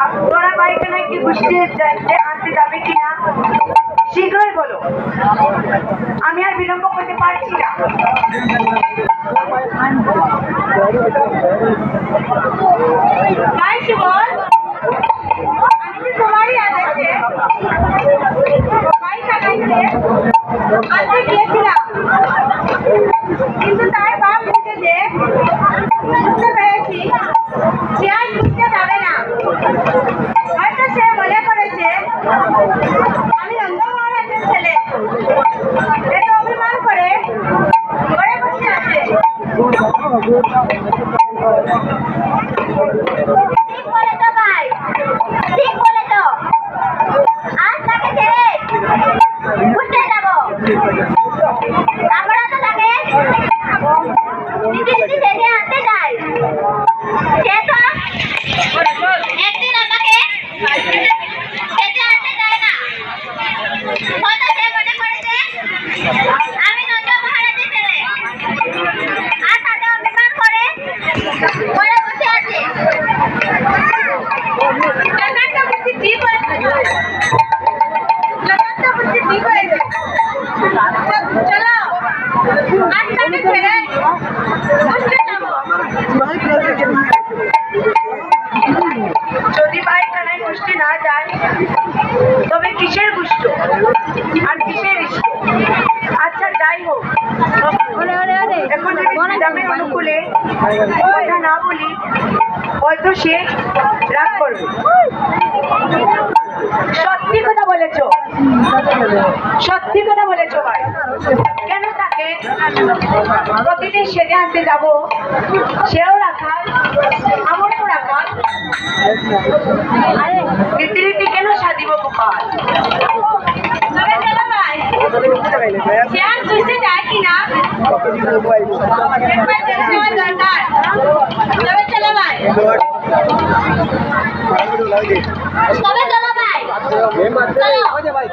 Up- তোরা বাড়িতে নাকি গুছিয়ে যাচ্ছে আনতে যাবে কিনা, শীঘ্রই বলো। আমি আর বিলম্ব করতে পারছি না। তোমারই মাই Mobil. যদি পায়খানায় গোষ্ঠী না যায় তবে কিসের গুষ্ট আর কিসের আচ্ছা যাই হোক। এখন যদি গ্রামের অনুকূলে কথা না বলি হয়তো সে রাগ করবে সত্যি কথা বলেছ সত্যি কথা বলেছ ভাই। কেন তাকে প্রতিদিন সেজে আনতে যাব? সেও রাখাল, আমারও রাখাল। রীতিরীতি কেন সাজিব গোপাল? যায় কিনা তবে চলো ভাই, তবে ভাই